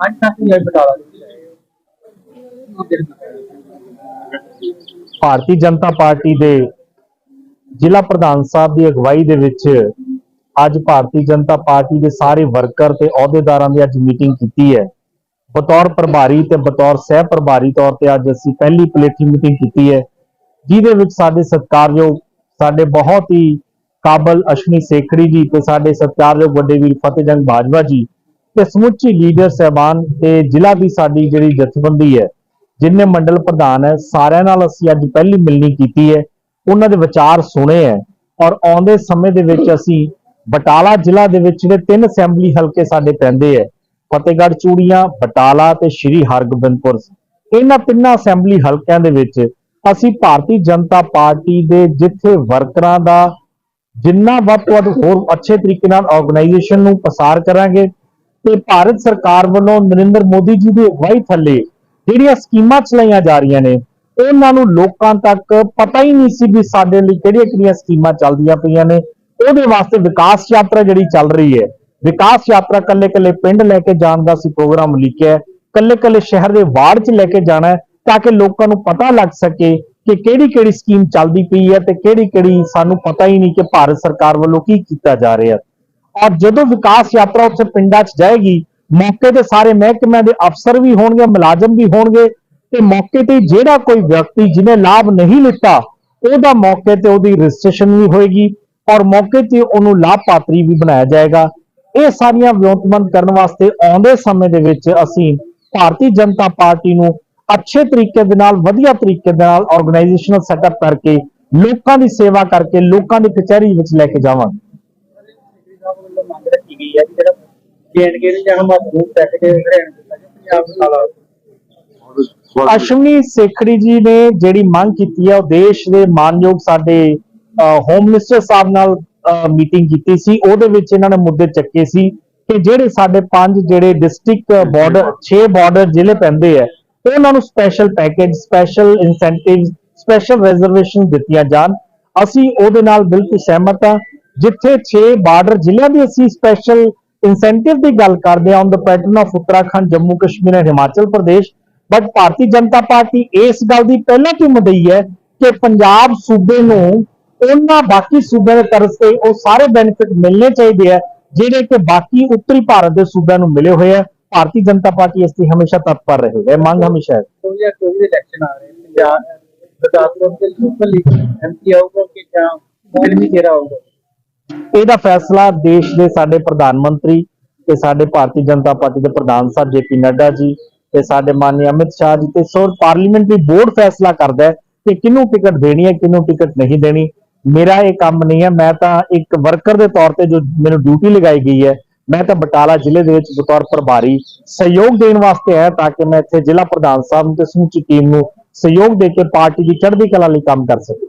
ਅੱਜ ਤੱਕ ਨਹੀਂ ਬਟਾਲਾ ਭਾਰਤੀ ਜਨਤਾ ਪਾਰਟੀ ਦੇ ਜ਼ਿਲ੍ਹਾ ਪ੍ਰਧਾਨ ਸਾਹਿਬ ਦੀ ਅਗਵਾਈ ਦੇ ਵਿੱਚ ਅੱਜ ਭਾਰਤੀ ਜਨਤਾ ਪਾਰਟੀ ਦੇ ਸਾਰੇ ਵਰਕਰ ਤੇ ਅਹੁਦੇਦਾਰਾਂ ਦੀ ਅੱਜ ਮੀਟਿੰਗ ਕੀਤੀ ਹੈ। ਬਤੌਰ ਪ੍ਰਭਾਰੀ ਤੇ ਬਤੌਰ ਸਹਿ ਪ੍ਰਭਾਰੀ ਤੌਰ ਤੇ ਅੱਜ ਅਸੀਂ ਪਹਿਲੀ ਪਲੇਠੀ ਮੀਟਿੰਗ ਕੀਤੀ ਹੈ, ਜਿਹਦੇ ਵਿੱਚ ਸਾਡੇ ਸਤਿਕਾਰਯੋਗ, ਸਾਡੇ ਬਹੁਤ ਹੀ ਕਾਬਲ ਅਸ਼ਵਨੀ ਸੇਖੜੀ ਜੀ ਤੇ ਸਾਡੇ ਸਤਿਕਾਰਯੋਗ ਵੱਡੇ ਵੀਰ ਫਤਿਹਜੰਗ ਬਾਜਵਾ ਜੀ ਤੇ ਸਮੁੱਚੀ ਲੀਡਰ ਸਹਿਬਾਨ ਤੇ ਜ਼ਿਲ੍ਹਾ ਦੀ ਸਾਡੀ ਜਿਹੜੀ ਜਥੇਬੰਦੀ ਹੈ, ਜਿੰਨੇ ਮੰਡਲ ਪ੍ਰਧਾਨ ਹੈ, ਸਾਰਿਆਂ ਨਾਲ ਅਸੀਂ ਅੱਜ ਪਹਿਲੀ ਮਿਲਣੀ ਕੀਤੀ ਹੈ, ਉਹਨਾਂ ਦੇ ਵਿਚਾਰ ਸੁਣੇ ਹੈ ਔਰ ਆਉਂਦੇ ਸਮੇਂ ਦੇ ਵਿੱਚ ਅਸੀਂ ਬਟਾਲਾ ਜ਼ਿਲ੍ਹਾ ਦੇ ਵਿੱਚ ਜਿਹੜੇ ਤਿੰਨ ਅਸੈਂਬਲੀ ਹਲਕੇ ਸਾਡੇ ਪੈਂਦੇ ਹੈ, ਫਤਿਹਗੜ੍ਹ, ਚੂੜੀਆਂ, ਬਟਾਲਾ ਤੇ ਸ਼੍ਰੀ ਹਰਗੋਬਿੰਦਪੁਰ। ਇਹਨਾਂ ਤਿੰਨਾਂ ਅਸੈਂਬਲੀ ਹਲਕਿਆਂ ਦੇ ਵਿੱਚ ਅਸੀਂ ਭਾਰਤੀ ਜਨਤਾ ਪਾਰਟੀ ਦੇ ਜਿੱਥੇ ਵਰਕਰਾਂ ਦਾ ਜਿੰਨਾ ਵੱਧ ਤੋਂ ਵੱਧ ਹੋਰ ਅੱਛੇ ਤਰੀਕੇ ਨਾਲ ਆਰਗੇਨਾਈਜੇਸ਼ਨ ਨੂੰ ਪਸਾਰ ਕਰਾਂਗੇ ਤੇ ਭਾਰਤ ਸਰਕਾਰ ਵੱਲੋਂ ਨਰਿੰਦਰ ਮੋਦੀ ਜੀ ਦੀ ਅਗਵਾਈ ਥੱਲੇ ਜਿਹੜੀਆਂ ਸਕੀਮਾਂ ਚਲਾਈਆਂ ਜਾ ਰਹੀਆਂ ਨੇ ਉਹਨਾਂ ਨੂੰ ਲੋਕਾਂ ਤੱਕ ਪਤਾ ਹੀ ਨਹੀਂ ਸੀ ਵੀ ਸਾਡੇ ਲਈ ਕਿਹੜੀਆਂ-ਕਿਹੜੀਆਂ ਸਕੀਮਾਂ ਚੱਲਦੀਆਂ ਪਈਆਂ ਨੇ। ਉਹਦੇ ਵਾਸਤੇ ਵਿਕਾਸ ਯਾਤਰਾ ਜਿਹੜੀ ਚੱਲ ਰਹੀ ਹੈ, ਵਿਕਾਸ ਯਾਤਰਾ ਕੱਲੇ-ਕੱਲੇ ਪਿੰਡ ਲੈ ਕੇ ਜਾਣ ਦਾ ਸੀ ਪ੍ਰੋਗਰਾਮ ਲਿਖਿਆ ਹੈ, ਕੱਲੇ-ਕੱਲੇ ਸ਼ਹਿਰ ਦੇ ਵਾਰਡ 'ਚ ਲੈ ਕੇ ਜਾਣਾ ਤਾਂ ਕਿ ਲੋਕਾਂ ਨੂੰ ਪਤਾ ਲੱਗ ਸਕੇ ਕਿ ਕਿਹੜੀ-ਕਿਹੜੀ ਸਕੀਮ ਚੱਲਦੀ ਪਈ ਹੈ ਤੇ ਕਿਹੜੀ-ਕਿਹੜੀ ਸਾਨੂੰ ਪਤਾ ਹੀ ਨਹੀਂ ਕਿ ਭਾਰਤ ਸਰਕਾਰ ਵੱਲੋਂ ਕੀ ਕੀਤਾ ਜਾ ਰਿਹਾ। ਔਰ ਜਦੋਂ ਵਿਕਾਸ ਯਾਤਰਾ ਉੱਥੇ ਪਿੰਡਾਂ 'ਚ ਜਾਏਗੀ, ਮੌਕੇ ਤੇ ਸਾਰੇ ਮਹਿਕਮਿਆਂ ਦੇ ਅਫਸਰ ਵੀ ਹੋਣਗੇ, ਮੁਲਾਜ਼ਮ ਵੀ ਹੋਣਗੇ ਤੇ ਮੌਕੇ ਤੇ ਜਿਹੜਾ ਕੋਈ ਵਿਅਕਤੀ ਜਿਹਨੇ ਲਾਭ ਨਹੀਂ ਲਿੱਤਾ, ਉਹਦਾ ਮੌਕੇ ਤੇ ਉਹਦੀ ਰਜਿਸਟ੍ਰੇਸ਼ਨ ਵੀ ਹੋਏਗੀ ਔਰ ਮੌਕੇ ਤੇ ਉਹਨੂੰ ਲਾਭਪਾਤਰੀ ਵੀ ਬਣਾਇਆ ਜਾਏਗਾ। ਇਹ ਸਾਰੀਆਂ ਵਿਉਂਤਬੰਦ ਕਰਨ ਵਾਸਤੇ ਆਉਂਦੇ ਸਮੇਂ ਦੇ ਵਿੱਚ ਅਸੀਂ ਭਾਰਤੀ ਜਨਤਾ ਪਾਰਟੀ ਨੂੰ ਅੱਛੇ ਤਰੀਕੇ ਦੇ ਨਾਲ, ਵਧੀਆ ਤਰੀਕੇ ਦੇ ਨਾਲ ਆਰਗੇਨਾਈਜੇਸ਼ਨਲ ਸੈਟਅਪ ਕਰਕੇ ਲੋਕਾਂ ਦੀ ਸੇਵਾ ਕਰਕੇ ਲੋਕਾਂ ਦੀ ਕਚਹਿਰੀ ਵਿੱਚ ਲੈ ਕੇ ਜਾਵਾਂਗੇ। ਮੰਗ ਹੈ ਜਿਹੜਾ ਜੇਐਨਕੇ ਨੂੰ ਜਾਂ ਮਜ਼ਦੂਰ ਪੈਕੇਜ ਹਰਿਆਣਾ ਦਿੱਤਾ ਜਾਵੇ ਪੰਜਾਬ ਨਾਲ ਅਸ਼ਵਨੀ ਸੇਖੜੀ ਜੀ ਨੇ ਜਿਹੜੀ ਮੰਗ ਕੀਤੀ ਹੈ ਉਹ ਦੇਸ਼ ਦੇ ਮਾਨਯੋਗ ਸਾਡੇ ਹੋਮ ਮਿਨਿਸਟਰ ਸਾਹਿਬ ਨਾਲ ਮੀਟਿੰਗ ਕੀਤੀ ਸੀ। ਉਹਦੇ ਵਿੱਚ ਇਹਨਾਂ ਨੇ ਮੁੱਦੇ ਚੱਕੇ ਸੀ ਕਿ ਜਿਹੜੇ ਸਾਡੇ ਪੰਜ ਜਿਹੜੇ ਡਿਸਟ੍ਰਿਕਟ ਬਾਰਡਰ 6 ਬਾਰਡਰ ਜ਼ਿਲ੍ਹੇ ਪੈਂਦੇ ਆ, ਉਹਨਾਂ ਨੂੰ special package special incentive special reservation ਦਿੱਤੀਆਂ ਜਾਣ। ਅਸੀਂ ਉਹਦੇ ਨਾਲ ਬਿਲਕੁਲ ਸਹਿਮਤ ਹਾਂ ਜਿੱਥੇ 6 ਬਾਰਡਰ ਜ਼ਿਲ੍ਹਿਆਂ ਦੀ ਅਸੀਂ ਸਪੈਸ਼ਲ ਇਨਸੈਂਟਿਵ ਦੀ ਗੱਲ ਕਰਦੇ ਹਾਂ on the pattern of Uttarakhand Jammu Kashmir ਅਤੇ ਹਿਮਾਚਲ ਪ੍ਰਦੇਸ਼। ਬਟ ਭਾਰਤੀ ਜਨਤਾ ਪਾਰਟੀ ਇਸ ਗੱਲ ਦੀ ਪਹਿਲਾਂ ਕਿਉਂ ਮਦਈ ਹੈ ਕਿ ਪੰਜਾਬ ਸੂਬੇ ਨੂੰ ਉਹਨਾਂ ਬਾਕੀ ਸੂਬਿਆਂ ਦੇ ਤਰਸ ਤੇ ਉਹ ਸਾਰੇ ਬੈਨੀਫਿਟ ਮਿਲਣੇ ਚਾਹੀਦੇ ਆ ਜਿਹੜੇ ਕਿ ਬਾਕੀ ਉੱਤਰੀ ਭਾਰਤ ਦੇ ਸੂਬਿਆਂ ਨੂੰ ਮਿਲੇ ਹੋਏ ਆ। ਭਾਰਤੀ ਜਨਤਾ ਪਾਰਟੀ ਇਸ ਦੀ ਹਮੇਸ਼ਾ ਤਤਪਰ ਰਹੇਗਾ ਮੰਗ ਹਮੇਸ਼ਾ ਹੈ। 2024 ਦੇ ਇਲੈਕਸ਼ਨ ਆ ਰਹੇ ਨੇ ਪੰਜਾਬ ਗੁਰਦਾਸਪੁਰ ਦੇ ਲੋਕਲ ਐਮਪੀ ਆਊਗਾ ਕਿ ਜਾਂ ਕਿਹੜੀ ਚਿਹਰਾ ਆਊਗਾ? ਇਹਦਾ ਫੈਸਲਾ ਦੇਸ਼ ਦੇ ਸਾਡੇ ਪ੍ਰਧਾਨ ਮੰਤਰੀ ਤੇ ਸਾਡੇ ਭਾਰਤੀ ਜਨਤਾ ਪਾਰਟੀ ਦੇ ਪ੍ਰਧਾਨ ਸਾਹਿਬ ਜੇਪੀ ਨੱਡਾ ਜੀ ਤੇ ਸਾਡੇ ਮਾਨਯ ਅਮਿਤ ਸ਼ਾਹ ਜੀ ਤੇ ਸੋਰ ਪਾਰਲੀਮੈਂਟਰੀ ਬੋਰਡ ਫੈਸਲਾ ਕਰਦਾ ਹੈ ਕਿ ਕਿਹਨੂੰ ਟਿਕਟ ਦੇਣੀ ਹੈ, ਕਿਹਨੂੰ ਟਿਕਟ ਨਹੀਂ ਦੇਣੀ। ਮੇਰਾ ਇਹ ਕੰਮ ਨਹੀਂ ਹੈ। ਮੈਂ ਤਾਂ ਇੱਕ ਵਰਕਰ ਦੇ ਤੌਰ ਤੇ ਜੋ ਮੈਨੂੰ ਡਿਊਟੀ ਲਗਾਈ ਗਈ ਹੈ, ਮੈਂ ਤਾਂ ਬਟਾਲਾ ਜ਼ਿਲ੍ਹੇ ਦੇ ਵਿੱਚ ਬਤੌਰ ਪ੍ਰਭਾਰੀ ਸਹਿਯੋਗ ਦੇਣ ਵਾਸਤੇ ਆਇਆ ਤਾਂ ਕਿ ਮੈਂ ਇੱਥੇ ਜ਼ਿਲ੍ਹਾ ਪ੍ਰਧਾਨ ਸਾਹਿਬ ਤੇ ਸਮੁੱਚੀ ਟੀਮ ਨੂੰ ਸਹਿਯੋਗ ਦੇ ਕੇ ਪਾਰਟੀ ਦੀ ਚੜ੍ਹਦੀ ਕਲਾ ਲਈ ਕੰਮ ਕਰ ਸਕਾਂ।